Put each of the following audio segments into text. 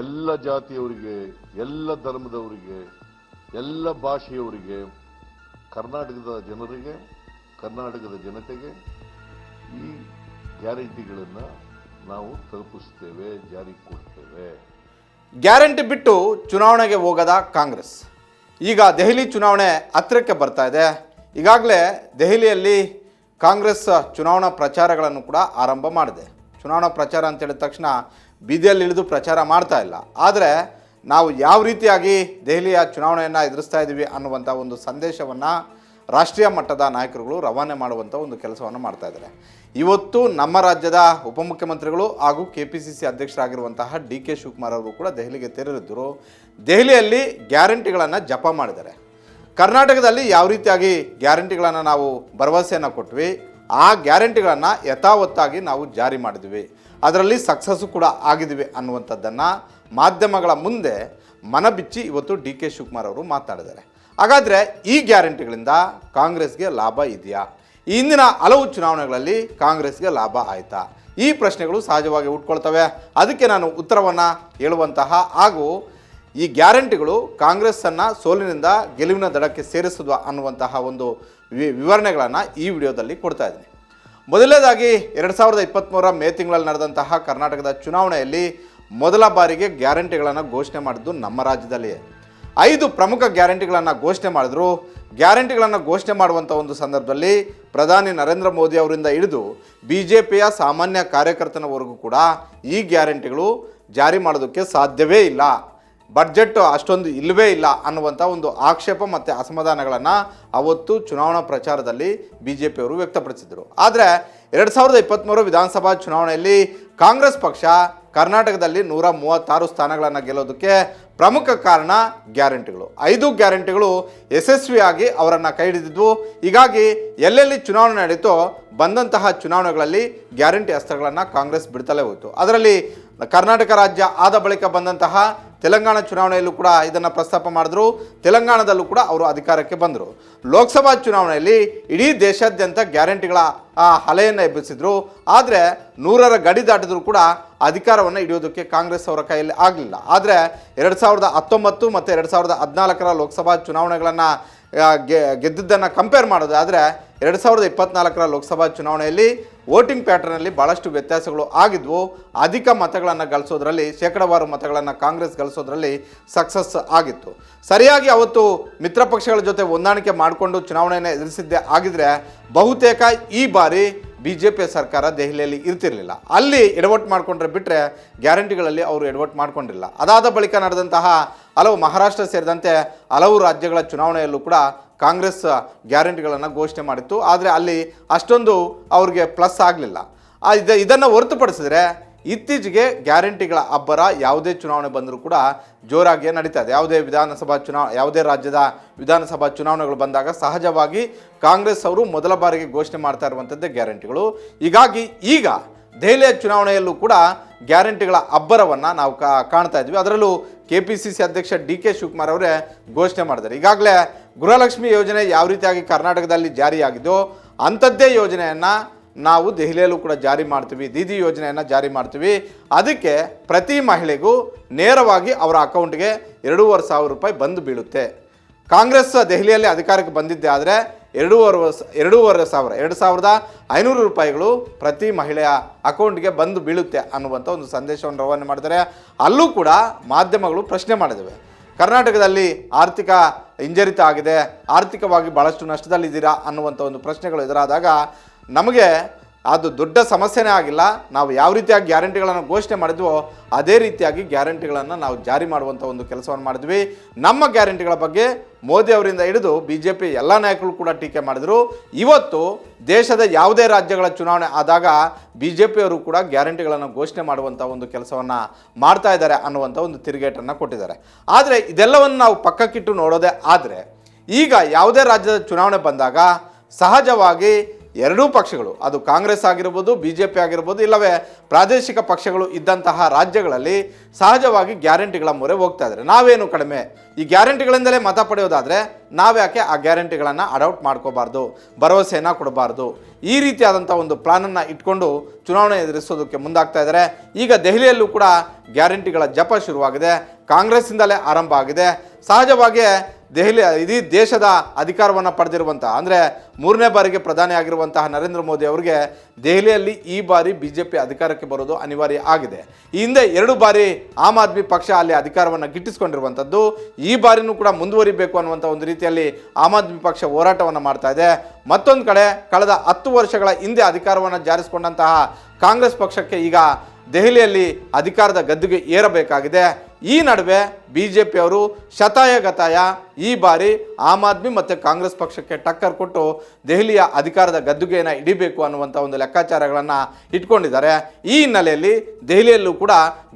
ಎಲ್ಲ ಜಾತಿಯವರಿಗೆ, ಎಲ್ಲ ಧರ್ಮದವರಿಗೆ, ಎಲ್ಲ ಭಾಷೆಯವರಿಗೆ, ಕರ್ನಾಟಕದ ಜನರಿಗೆ, ಕರ್ನಾಟಕದ ಜನತೆಗೆ ಈ ಗ್ಯಾರಂಟಿಗಳನ್ನು ನಾವು ತಲುಪಿಸ್ತೇವೆ ಜಾರಿ ಕೊಡ್ತೇವೆ. ಗ್ಯಾರಂಟಿ ಬಿಟ್ಟು ಚುನಾವಣೆಗೆ ಹೋಗದ ಕಾಂಗ್ರೆಸ್. ಈಗ ದೆಹಲಿ ಚುನಾವಣೆ ಹತ್ತಿರಕ್ಕೆ ಬರ್ತಾ ಇದೆ. ಈಗಾಗಲೇ ದೆಹಲಿಯಲ್ಲಿ ಕಾಂಗ್ರೆಸ್ ಚುನಾವಣಾ ಪ್ರಚಾರಗಳನ್ನು ಕೂಡ ಆರಂಭ ಮಾಡಿದೆ. ಚುನಾವಣಾ ಪ್ರಚಾರ ಅಂತ ಹೇಳಿದ ತಕ್ಷಣ ಬೀದಿಯಲ್ಲಿ ಇಳಿದು ಪ್ರಚಾರ ಮಾಡ್ತಾ ಇಲ್ಲ. ಆದರೆ ನಾವು ಯಾವ ರೀತಿಯಾಗಿ ದೆಹಲಿಯ ಚುನಾವಣೆಯನ್ನು ಎದುರಿಸ್ತಾ ಇದ್ದೀವಿ ಅನ್ನುವಂಥ ಒಂದು ಸಂದೇಶವನ್ನು ರಾಷ್ಟ್ರೀಯ ಮಟ್ಟದ ನಾಯಕರುಗಳು ರವಾನೆ ಮಾಡುವಂಥ ಒಂದು ಕೆಲಸವನ್ನು ಮಾಡ್ತಾ ಇದ್ದಾರೆ. ಇವತ್ತು ನಮ್ಮ ರಾಜ್ಯದ ಉಪಮುಖ್ಯಮಂತ್ರಿಗಳು ಹಾಗೂ ಕೆ ಪಿ ಸಿ ಸಿ ಅಧ್ಯಕ್ಷರಾಗಿರುವಂತಹ ಡಿ ಕೆ ಶಿವಕುಮಾರ್ ಅವರು ಕೂಡ ದೆಹಲಿಗೆ ತೆರಳಿದ್ದರು ದೆಹಲಿಯಲ್ಲಿ ಗ್ಯಾರಂಟಿಗಳನ್ನು ಜಪ ಮಾಡಿದ್ದಾರೆ. ಕರ್ನಾಟಕದಲ್ಲಿ ಯಾವ ರೀತಿಯಾಗಿ ಗ್ಯಾರಂಟಿಗಳನ್ನು ನಾವು ಭರವಸೆಯನ್ನು ಕೊಟ್ವಿ, ಆ ಗ್ಯಾರಂಟಿಗಳನ್ನು ಯಥಾವತ್ತಾಗಿ ನಾವು ಜಾರಿ ಮಾಡಿದ್ವಿ. ಅದರಲ್ಲಿ ಸಕ್ಸಸ್ಸು ಕೂಡ ಆಗಿದ್ದೀವಿ ಅನ್ನುವಂಥದ್ದನ್ನು ಮಾಧ್ಯಮಗಳ ಮುಂದೆ ಮನಬಿಚ್ಚಿ ಇವತ್ತು ಡಿ ಕೆ ಶಿವಕುಮಾರ್ ಅವರು ಮಾತಾಡಿದ್ದಾರೆ. ಹಾಗಾದರೆ ಈ ಗ್ಯಾರಂಟಿಗಳಿಂದ ಕಾಂಗ್ರೆಸ್ಗೆ ಲಾಭ ಇದೆಯಾ? ಈ ಹಿಂದಿನ ಹಲವು ಚುನಾವಣೆಗಳಲ್ಲಿ ಕಾಂಗ್ರೆಸ್ಗೆ ಲಾಭ ಆಯಿತಾ? ಈ ಪ್ರಶ್ನೆಗಳು ಸಹಜವಾಗಿ ಉಟ್ಕೊಳ್ತವೆ. ಅದಕ್ಕೆ ನಾನು ಉತ್ತರವನ್ನು ಹೇಳುವಂತಹ ಹಾಗೂ ಈ ಗ್ಯಾರಂಟಿಗಳು ಕಾಂಗ್ರೆಸ್ಸನ್ನು ಸೋಲಿನಿಂದ ಗೆಲುವಿನ ದಡಕ್ಕೆ ಸೇರಿಸುವ ಅನ್ನುವಂತಹ ಒಂದು ವಿವರಣೆಗಳನ್ನು ಈ ವಿಡಿಯೋದಲ್ಲಿ ಕೊಡ್ತಾ ಇದ್ದೀನಿ. ಮೊದಲನೇದಾಗಿ ಎರಡು ಸಾವಿರದ ಇಪ್ಪತ್ತ್ಮೂರ ಮೇ ತಿಂಗಳಲ್ಲಿ ನಡೆದಂತಹ ಕರ್ನಾಟಕದ ಚುನಾವಣೆಯಲ್ಲಿ ಮೊದಲ ಬಾರಿಗೆ ಗ್ಯಾರಂಟಿಗಳನ್ನು ಘೋಷಣೆ ಮಾಡಿದ್ದು ನಮ್ಮ ರಾಜ್ಯದಲ್ಲಿಯೇ. ಐದು ಪ್ರಮುಖ ಗ್ಯಾರಂಟಿಗಳನ್ನು ಘೋಷಣೆ ಮಾಡಿದ್ರು. ಗ್ಯಾರಂಟಿಗಳನ್ನು ಘೋಷಣೆ ಮಾಡುವಂಥ ಒಂದು ಸಂದರ್ಭದಲ್ಲಿ ಪ್ರಧಾನಿ ನರೇಂದ್ರ ಮೋದಿ ಅವರಿಂದ ಹಿಡಿದು ಬಿ ಜೆ ಪಿಯ ಸಾಮಾನ್ಯ ಕಾರ್ಯಕರ್ತನವರೆಗೂ ಕೂಡ ಈ ಗ್ಯಾರಂಟಿಗಳು ಜಾರಿ ಮಾಡೋದಕ್ಕೆ ಸಾಧ್ಯವೇ ಇಲ್ಲ. ಬಡ್ಜೆಟ್ ಅಷ್ಟೊಂದು ಇಲ್ಲವೇ ಇಲ್ಲ ಅನ್ನುವಂಥ ಒಂದು ಆಕ್ಷೇಪ ಮತ್ತು ಅಸಮಾಧಾನಗಳನ್ನು ಅವತ್ತು ಚುನಾವಣಾ ಪ್ರಚಾರದಲ್ಲಿ ಬಿ ಜೆ ಪಿಯವರು ವ್ಯಕ್ತಪಡಿಸಿದರು. ಆದರೆ ಎರಡು ಸಾವಿರದ ಇಪ್ಪತ್ತ್ಮೂರು ವಿಧಾನಸಭಾ ಚುನಾವಣೆಯಲ್ಲಿ ಕಾಂಗ್ರೆಸ್ ಪಕ್ಷ ಕರ್ನಾಟಕದಲ್ಲಿ ನೂರ ಮೂವತ್ತಾರು ಸ್ಥಾನಗಳನ್ನು ಗೆಲ್ಲೋದಕ್ಕೆ ಪ್ರಮುಖ ಕಾರಣ ಗ್ಯಾರಂಟಿಗಳು. ಐದು ಗ್ಯಾರಂಟಿಗಳು ಯಶಸ್ವಿಯಾಗಿ ಅವರನ್ನು ಕೈ ಹಿಡಿದಿದ್ವು. ಹೀಗಾಗಿ ಎಲ್ಲೆಲ್ಲಿ ಚುನಾವಣೆ ನಡೀತೋ ಬಂದಂತಹ ಚುನಾವಣೆಗಳಲ್ಲಿ ಗ್ಯಾರಂಟಿ ಅಸ್ತ್ರಗಳನ್ನು ಕಾಂಗ್ರೆಸ್ ಬಿಡ್ತಲೇ ಹೋಯಿತು. ಅದರಲ್ಲಿ ಕರ್ನಾಟಕ ರಾಜ್ಯ ಆದ ಬಳಿಕ ಬಂದಂತಹ ತೆಲಂಗಾಣ ಚುನಾವಣೆಯಲ್ಲೂ ಕೂಡ ಇದನ್ನು ಪ್ರಸ್ತಾಪ ಮಾಡಿದ್ರು. ತೆಲಂಗಾಣದಲ್ಲೂ ಕೂಡ ಅವರು ಅಧಿಕಾರಕ್ಕೆ ಬಂದರು. ಲೋಕಸಭಾ ಚುನಾವಣೆಯಲ್ಲಿ ಇಡೀ ದೇಶಾದ್ಯಂತ ಗ್ಯಾರಂಟಿಗಳ, ಆ ಅಲೆಯನ್ನು ಎಬ್ಬಿಸಿದ್ರು. ಆದರೆ ನೂರರ ಗಡಿ ದಾಟಿದ್ರು ಕೂಡ ಅಧಿಕಾರವನ್ನು ಹಿಡಿಯೋದಕ್ಕೆ ಕಾಂಗ್ರೆಸ್ ಅವರ ಕೈಯಲ್ಲಿ ಆಗಲಿಲ್ಲ. ಆದರೆ ಎರಡು ಸಾವಿರದ ಹತ್ತೊಂಬತ್ತು ಮತ್ತು ಎರಡು ಸಾವಿರದ ಹದಿನಾಲ್ಕರ ಲೋಕಸಭಾ ಚುನಾವಣೆಗಳನ್ನು ಗೆದ್ದಿದ್ದನ್ನು ಕಂಪೇರ್ ಮಾಡೋದಾದರೆ ಎರಡು ಸಾವಿರದ ಇಪ್ಪತ್ನಾಲ್ಕರ ಲೋಕಸಭಾ ಚುನಾವಣೆಯಲ್ಲಿ ವೋಟಿಂಗ್ ಪ್ಯಾಟರ್ನಲ್ಲಿ ಭಾಳಷ್ಟು ವ್ಯತ್ಯಾಸಗಳು ಆಗಿದ್ವು. ಅಧಿಕ ಮತಗಳನ್ನು ಗಳಿಸೋದ್ರಲ್ಲಿ, ಶೇಕಡವಾರು ಮತಗಳನ್ನು ಕಾಂಗ್ರೆಸ್ ಗಳಿಸೋದ್ರಲ್ಲಿ ಸಕ್ಸಸ್ ಆಗಿತ್ತು. ಸರಿಯಾಗಿ ಅವತ್ತು ಮಿತ್ರ ಪಕ್ಷಗಳ ಜೊತೆ ಹೊಂದಾಣಿಕೆ ಮಾಡಿಕೊಂಡು ಚುನಾವಣೆಯನ್ನು ಎದುರಿಸಿದ್ದೇ ಆಗಿದ್ರೆ ಬಹುತೇಕ ಈ ಬಾರಿ ಬಿ ಜೆ ಪಿ ಸರ್ಕಾರ ದೆಹಲಿಯಲ್ಲಿ ಇರ್ತಿರಲಿಲ್ಲ. ಅಲ್ಲಿ ಎಡವಟ್ ಮಾಡಿಕೊಂಡ್ರೆ ಬಿಟ್ಟರೆ ಗ್ಯಾರಂಟಿಗಳಲ್ಲಿ ಅವರು ಎಡವಟ್ ಮಾಡಿಕೊಂಡಿಲ್ಲ. ಅದಾದ ಬಳಿಕ ನಡೆದಂತಹ ಹಲವು ಮಹಾರಾಷ್ಟ್ರ ಸೇರಿದಂತೆ ಹಲವು ರಾಜ್ಯಗಳ ಚುನಾವಣೆಯಲ್ಲೂ ಕೂಡ ಕಾಂಗ್ರೆಸ್ ಗ್ಯಾರಂಟಿಗಳನ್ನು ಘೋಷಣೆ ಮಾಡಿತ್ತು. ಆದರೆ ಅಲ್ಲಿ ಅಷ್ಟೊಂದು ಅವ್ರಿಗೆ ಪ್ಲಸ್ ಆಗಲಿಲ್ಲ. ಇದು, ಇದನ್ನು ಹೊರತುಪಡಿಸಿದ್ರೆ ಇತ್ತೀಚೆಗೆ ಗ್ಯಾರಂಟಿಗಳ ಅಬ್ಬರ ಯಾವುದೇ ಚುನಾವಣೆ ಬಂದರೂ ಕೂಡ ಜೋರಾಗಿಯೇ ನಡೀತಾ ಇದೆ. ಯಾವುದೇ ವಿಧಾನಸಭಾ ಚುನಾವ ಯಾವುದೇ ರಾಜ್ಯದ ವಿಧಾನಸಭಾ ಚುನಾವಣೆಗಳು ಬಂದಾಗ ಸಹಜವಾಗಿ ಕಾಂಗ್ರೆಸ್ ಅವರು ಮೊದಲ ಬಾರಿಗೆ ಘೋಷಣೆ ಮಾಡ್ತಾ ಇರುವಂಥದ್ದೇ ಗ್ಯಾರಂಟಿಗಳು. ಹೀಗಾಗಿ ಈಗ ದೆಹಲಿಯ ಚುನಾವಣೆಯಲ್ಲೂ ಕೂಡ ಗ್ಯಾರಂಟಿಗಳ ಅಬ್ಬರವನ್ನು ನಾವು ಕಾಣ್ತಾ ಇದ್ವಿ. ಅದರಲ್ಲೂ ಕೆ ಪಿ ಸಿ ಸಿ ಅಧ್ಯಕ್ಷ ಡಿ ಕೆ ಶಿವಕುಮಾರ್ ಅವರೇ ಘೋಷಣೆ ಮಾಡಿದ್ದಾರೆ. ಈಗಾಗಲೇ ಗೃಹಲಕ್ಷ್ಮಿ ಯೋಜನೆ ಯಾವ ರೀತಿಯಾಗಿ ಕರ್ನಾಟಕದಲ್ಲಿ ಜಾರಿಯಾಗಿದೆಯೋ ಅಂಥದ್ದೇ ಯೋಜನೆಯನ್ನು ನಾವು ದೆಹಲಿಯಲ್ಲೂ ಕೂಡ ಜಾರಿ ಮಾಡ್ತೀವಿ, ದೀದಿ ಯೋಜನೆಯನ್ನು ಜಾರಿ ಮಾಡ್ತೀವಿ. ಅದಕ್ಕೆ ಪ್ರತಿ ಮಹಿಳೆಗೂ ನೇರವಾಗಿ ಅವರ ಅಕೌಂಟ್ಗೆ ಎರಡೂವರೆ ಸಾವಿರ ರೂಪಾಯಿ ಬಂದು ಬೀಳುತ್ತೆ. ಕಾಂಗ್ರೆಸ್ ದೆಹಲಿಯಲ್ಲಿ ಅಧಿಕಾರಕ್ಕೆ ಬಂದಿದ್ದೆ ಆದರೆ ಎರಡೂವರೆ ಎರಡೂವರೆ ಸಾವಿರ, ಎರಡು ಸಾವಿರದ ಐನೂರು ರೂಪಾಯಿಗಳು ಪ್ರತಿ ಮಹಿಳೆಯ ಅಕೌಂಟ್ಗೆ ಬಂದು ಬೀಳುತ್ತೆ ಅನ್ನುವಂಥ ಒಂದು ಸಂದೇಶವನ್ನು ರವಾನೆ ಮಾಡಿದರೆ ಅಲ್ಲೂ ಕೂಡ ಮಾಧ್ಯಮಗಳು ಪ್ರಶ್ನೆ ಮಾಡಿದವೆ. ಕರ್ನಾಟಕದಲ್ಲಿ ಆರ್ಥಿಕ ಹಿಂಜರಿತ ಆಗಿದೆ, ಆರ್ಥಿಕವಾಗಿ ಭಾಳಷ್ಟು ನಷ್ಟದಲ್ಲಿದ್ದೀರಾ ಅನ್ನುವಂಥ ಒಂದು ಪ್ರಶ್ನೆಗಳು ಎದುರಾದಾಗ ನಮಗೆ ಅದು ದೊಡ್ಡ ಸಮಸ್ಯೆನೇ ಆಗಿಲ್ಲ. ನಾವು ಯಾವ ರೀತಿಯಾಗಿ ಗ್ಯಾರಂಟಿಗಳನ್ನು ಘೋಷಣೆ ಮಾಡಿದ್ವೋ ಅದೇ ರೀತಿಯಾಗಿ ಗ್ಯಾರಂಟಿಗಳನ್ನು ನಾವು ಜಾರಿ ಮಾಡುವಂಥ ಒಂದು ಕೆಲಸವನ್ನು ಮಾಡಿದ್ವಿ. ನಮ್ಮ ಗ್ಯಾರಂಟಿಗಳ ಬಗ್ಗೆ ಮೋದಿ ಅವರಿಂದ ಹಿಡಿದು ಬಿ ಜೆ ಪಿ ಎಲ್ಲ ನಾಯಕರು ಕೂಡ ಟೀಕೆ ಮಾಡಿದರು. ಇವತ್ತು ದೇಶದ ಯಾವುದೇ ರಾಜ್ಯಗಳ ಚುನಾವಣೆ ಆದಾಗ ಬಿ ಜೆ ಪಿಯವರು ಕೂಡ ಗ್ಯಾರಂಟಿಗಳನ್ನು ಘೋಷಣೆ ಮಾಡುವಂಥ ಒಂದು ಕೆಲಸವನ್ನು ಮಾಡ್ತಾ ಇದ್ದಾರೆ ಅನ್ನುವಂಥ ಒಂದು ತಿರುಗೇಟನ್ನು ಕೊಟ್ಟಿದ್ದಾರೆ. ಆದರೆ ಇದೆಲ್ಲವನ್ನು ನಾವು ಪಕ್ಕಕ್ಕಿಟ್ಟು ನೋಡೋದೇ ಆದರೆ ಈಗ ಯಾವುದೇ ರಾಜ್ಯದ ಚುನಾವಣೆ ಬಂದಾಗ ಸಹಜವಾಗಿ ಎರಡೂ ಪಕ್ಷಗಳು, ಅದು ಕಾಂಗ್ರೆಸ್ ಆಗಿರ್ಬೋದು ಬಿ ಜೆ ಪಿ ಆಗಿರ್ಬೋದು, ಇಲ್ಲವೇ ಪ್ರಾದೇಶಿಕ ಪಕ್ಷಗಳು ಇದ್ದಂತಹ ರಾಜ್ಯಗಳಲ್ಲಿ ಸಹಜವಾಗಿ ಗ್ಯಾರಂಟಿಗಳ ಮೊರೆ ಹೋಗ್ತಾ ಇದ್ದಾರೆ. ನಾವೇನು ಕಡಿಮೆ? ಈ ಗ್ಯಾರಂಟಿಗಳಿಂದಲೇ ಮತ ಪಡೆಯೋದಾದರೆ ನಾವ್ಯಾಕೆ ಆ ಗ್ಯಾರಂಟಿಗಳನ್ನು ಅಡಾಪ್ಟ್ ಮಾಡ್ಕೋಬಾರ್ದು, ಭರವಸೆಯನ್ನು ಕೊಡಬಾರ್ದು? ಈ ರೀತಿಯಾದಂಥ ಒಂದು ಪ್ಲಾನನ್ನು ಇಟ್ಕೊಂಡು ಚುನಾವಣೆ ಎದುರಿಸೋದಕ್ಕೆ ಮುಂದಾಗ್ತಾ ಇದ್ದಾರೆ. ಈಗ ದೆಹಲಿಯಲ್ಲೂ ಕೂಡ ಗ್ಯಾರಂಟಿಗಳ ಜಪ ಶುರುವಾಗಿದೆ. ಕಾಂಗ್ರೆಸ್ಸಿಂದಲೇ ಆರಂಭ ಆಗಿದೆ. ಸಹಜವಾಗಿಯೇ ದೆಹಲಿ, ಇಡೀ ದೇಶದ ಅಧಿಕಾರವನ್ನು ಪಡೆದಿರುವಂಥ ಅಂದರೆ ಮೂರನೇ ಬಾರಿಗೆ ಪ್ರಧಾನಿ ಆಗಿರುವಂತಹ ನರೇಂದ್ರ ಮೋದಿ ಅವರಿಗೆ ದೆಹಲಿಯಲ್ಲಿ ಈ ಬಾರಿ ಬಿ ಜೆ ಪಿ ಅಧಿಕಾರಕ್ಕೆ ಬರೋದು ಅನಿವಾರ್ಯ ಆಗಿದೆ. ಈ ಹಿಂದೆ ಎರಡು ಬಾರಿ ಆಮ್ ಆದ್ಮಿ ಪಕ್ಷ ಅಲ್ಲಿ ಅಧಿಕಾರವನ್ನು ಗಿಟ್ಟಿಸ್ಕೊಂಡಿರುವಂಥದ್ದು ಈ ಬಾರಿನೂ ಕೂಡ ಮುಂದುವರಿಬೇಕು ಅನ್ನುವಂಥ ಒಂದು ರೀತಿಯಲ್ಲಿ ಆಮ್ ಆದ್ಮಿ ಪಕ್ಷ ಹೋರಾಟವನ್ನು ಮಾಡ್ತಾ ಇದೆ. ಮತ್ತೊಂದು ಕಡೆ ಕಳೆದ ಹತ್ತು ವರ್ಷಗಳ ಹಿಂದೆ ಅಧಿಕಾರವನ್ನು ಜಾರಿಸಿಕೊಂಡಂತಹ ಕಾಂಗ್ರೆಸ್ ಪಕ್ಷಕ್ಕೆ ಈಗ ದೆಹಲಿಯಲ್ಲಿ ಅಧಿಕಾರದ ಗದ್ದುಗೆ ಏರಬೇಕಾಗಿದೆ. ಈ ನಡುವೆ ಬಿ ಜೆ ಪಿಯವರು ಶತಾಯಗತಾಯ ಈ ಬಾರಿ ಆಮ್ ಆದ್ಮಿ ಮತ್ತು ಕಾಂಗ್ರೆಸ್ ಪಕ್ಷಕ್ಕೆ ಟಕ್ಕರ್ ಕೊಟ್ಟು ದೆಹಲಿಯ ಅಧಿಕಾರದ ಗದ್ದುಗೆಯನ್ನು ಹಿಡಿಬೇಕು ಅನ್ನುವಂಥ ಒಂದು ಲೆಕ್ಕಾಚಾರಗಳನ್ನು ಇಟ್ಕೊಂಡಿದ್ದಾರೆ. ಈ ಹಿನ್ನೆಲೆಯಲ್ಲಿ ದೆಹಲಿಯಲ್ಲೂ ಕೂಡ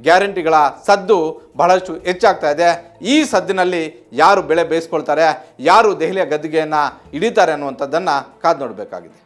ಗ್ಯಾರಂಟಿಗಳ ಸದ್ದು ಬಹಳಷ್ಟು ಹೆಚ್ಚಾಗ್ತಾ ಇದೆ. ಈ ಸದ್ದಿನಲ್ಲಿ ಯಾರು ಬೆಳೆ ಬೇಯಿಸ್ಕೊಳ್ತಾರೆ, ಯಾರು ದೆಹಲಿಯ ಗದ್ದುಗೆಯನ್ನು ಹಿಡಿತಾರೆ ಅನ್ನುವಂಥದ್ದನ್ನು ಕಾದು ನೋಡಬೇಕಾಗಿದೆ.